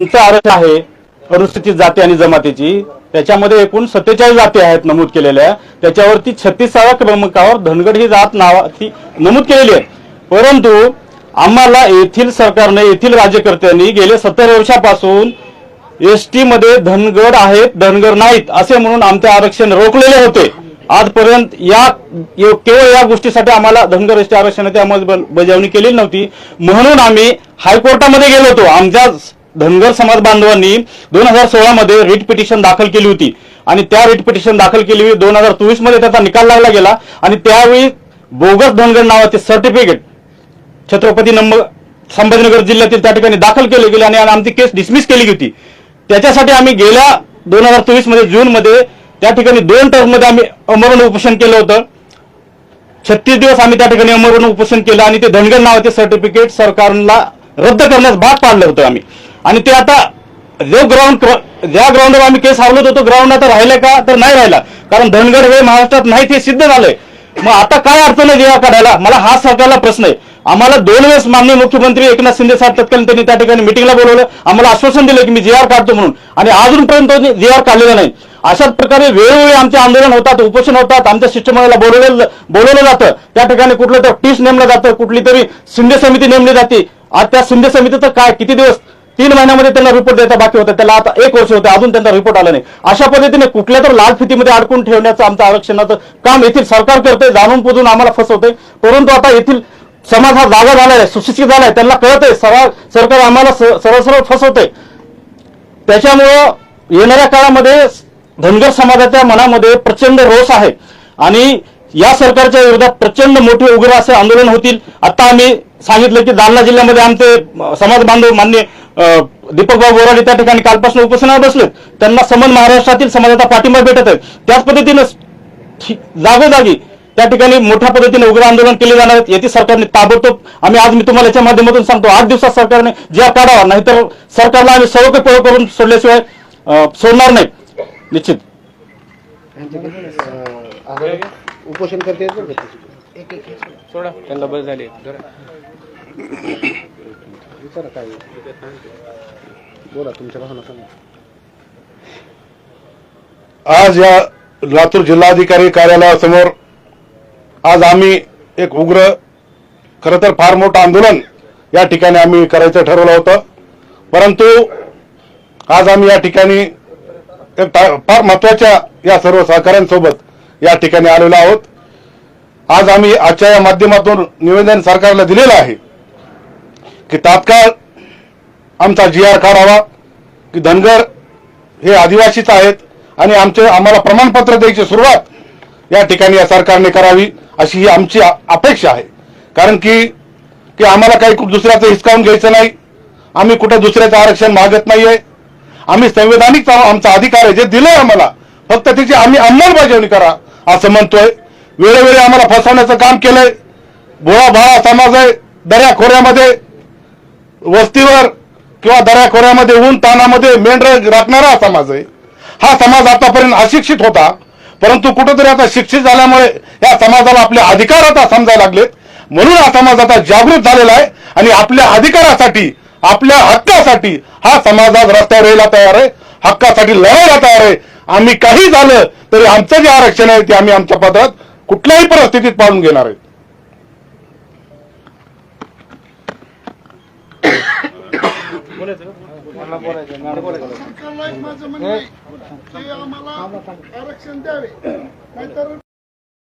तुमचं आरक्षण आहे. अनुसूचित जाती आणि जमातीची. त्याच्यामध्ये एकूण सत्तेचाळीस जाती आहेत नमूद केलेल्या. त्याच्यावरती छत्तीसाव्या क्रमांकावर धनगड ही जात नावाची नमूद केलेली आहे. परंतु आम्हाला येथील सरकारने येथील राज्यकर्त्यांनी गेले सत्तर वर्षापासून एस टी मध्ये धनगड आहेत धनगर नाहीत असे म्हणून आमचे आरक्षण रोखलेले होते. आजपर्यंत या केवळ या गोष्टीसाठी आम्हाला धनगर एस टी आरक्षणाची अंमलबजावणी केलेली नव्हती. म्हणून आम्ही हायकोर्टामध्ये गेलो होतो. आमच्या धनगर समाज बांधवांनी दोन हजार सोळा मध्ये रिट पिटिशन दाखल केली होती. आणि त्या रिट पिटिशन दाखल केली होती. दोन हजार चोवीसमध्ये त्याचा निकाल लागला गेला. आणि त्यावेळी बोगस धनगर नावाचे सर्टिफिकेट छत्रपती नंबर संभाजीनगर जिल्ह्यातील त्या ठिकाणी दाखल केले गेले आणि आमची केस डिसमिस केली होती. त्याच्यासाठी आम्ही गेल्या दोन हजार चोवीसमध्ये जून मध्ये त्या ठिकाणी दोन टर्ममध्ये आम्ही अमरण उपोषण केलं होतं. छत्तीस दिवस आम्ही त्या ठिकाणी अमरण उपोषण केलं आणि ते धनगर नावाचे सर्टिफिकेट सरकारला रद्द करण्यास भाग पाडलं होतं आम्ही. आणि ते आता जो ग्राउंड ज्या ग्राउंडवर आम्ही केस हारलो होतो तो ग्राउंड आता राहिला का? तर नाही राहिला. कारण धनगड हे महाराष्ट्रात नाही ते सिद्ध झालंय. मग आता काय अडचण आहे जेव्हा काढायला? मला हा सरकारला प्रश्न आहे. आम्हाला दोन वेळेस माननीय मुख्यमंत्री एकनाथ शिंदे साहेब तत्कालीन त्यांनी त्या ठिकाणी मिटिंगला बोलवलं. आम्हाला आश्वासन दिलं की मी जे आर काढतो म्हणून. आणि अजूनपर्यंत जे आर काढलेला नाही. अशाच प्रकारे वेळोवेळी आमचे आंदोलन होतात उपोषण होतात. आमच्या शिष्टमंडळाला बोलवलं बोलवलं जातं. त्या ठिकाणी कुठलं तर टीस नेमलं जातं. कुठली तरी शिंदे समिती नेमली जाते. आज त्या शिंदे समितीचं काय? किती दिवस तीन महिन्यामध्ये त्यांना रिपोर्ट द्यायचा बाकी होता. त्याला आता एक वर्ष होते अजून त्यांचा रिपोर्ट आला नाही. अशा पद्धतीने कुठल्या तर लाल फितीमध्ये अडकून ठेवण्याचं आमचं आरक्षणाचं काम येथील सरकार करते जाणून बुजून आम्हाला फसवते परंतु आता येथील समाज हा जागा झालाय सुशिक्षित झालाय त्यांना कळत आहे सरळ सरकार आम्हाला सरळ सरळ फसवते त्याच्यामुळं येणाऱ्या काळामध्ये धनगर समाजाच्या मनामध्ये प्रचंड रोष आहे. आणि या सरकारच्या विरोधात प्रचंड मोठे उग्र असे आंदोलन होतील. आता आम्ही सांगितलं की जालना जिल्ह्यामध्ये आमचे समाज बांधव मान्य अं, दीपकभाऊ बोराडे त्या ठिकाणी कालपासून उपोषणावर बसलेत त्यांना समन महाराष्ट्रातील समाजाचा पाठिंबा भेटत आहे. त्याच पद्धतीनं जागोजागी त्या ठिकाणी मोठ्या पद्धतीने उग्र आंदोलन केले जाणार आहेत. येथे सरकारने ताबडतोब आम्ही आज मी तुम्हाला याच्या माध्यमातून सांगतो आठ दिवसात सरकारने जी आर काढावा नाहीतर सरकारला आम्ही सर्व काही पळ करून सोडल्याशिवाय सोडणार नाही. निश्चित. उपोषण करते विचारा काय बोला तुमच्या भावना सांगा. आज या लातूर जिल्हाधिकारी कार्यालयासमोर आज आम्ही एक उग्र खरं तर फार मोठं आंदोलन या ठिकाणी आम्ही करायचं ठरवलं होतं. परंतु आज आम्ही या ठिकाणी एक फार महत्त्वाच्या या सर्व सहकाऱ्यांसोबत या ठिकाणी आलेलो आहोत. आज आम्ही आजच्या या माध्यमातून निवेदन सरकारला दिलेलं आहे. की तात्काळ आमचा जी आर काढावा की धनगर हे आदिवासीच आहेत आणि आमचे आम्हाला प्रमाणपत्र द्यायची सुरुवात या ठिकाणी या सरकारने करावी अशी ही आमची अपेक्षा आहे. कारण की की आम्हाला काही दुसऱ्याचं हिसकावून घ्यायचं नाही. आम्ही कुठे दुसऱ्याचं आरक्षण मागत नाहीये. आम्ही संविधानिक आमचा अधिकार आहे जे दिलंय आम्हाला फक्त त्याची आम्ही अंमलबजावणी करा असं म्हणतोय. वेळोवेळी आम्हाला फसवण्याचं काम केलंय. भोळा भाळा समाज आहे दऱ्या खोऱ्यामध्ये वस्तीवर किंवा दऱ्याखोऱ्यामध्ये ऊन तानामध्ये मेंढर राखणारा हा समाज आहे. हा समाज आतापर्यंत अशिक्षित होता परंतु कुठंतरी आता शिक्षित झाल्यामुळे या समाजाला आपले अधिकार आता समजायला लागलेत. म्हणून हा समाज आता जागृत झालेला आहे आणि आपल्या अधिकारासाठी आपल्या हक्कासाठी हा समाज आज रस्त्यावर यायला तयार आहे हक्कासाठी लढायला तयार आहे. आम्ही काही झालं तरी आमचं जे आरक्षण आहे ते आम्ही आमच्या पदात कुठल्याही परिस्थितीत पाळून घेणार आहे. सरकारला एक माझं म्हणणं आहे की आम्हाला आरक्षण द्यावे. नाहीतर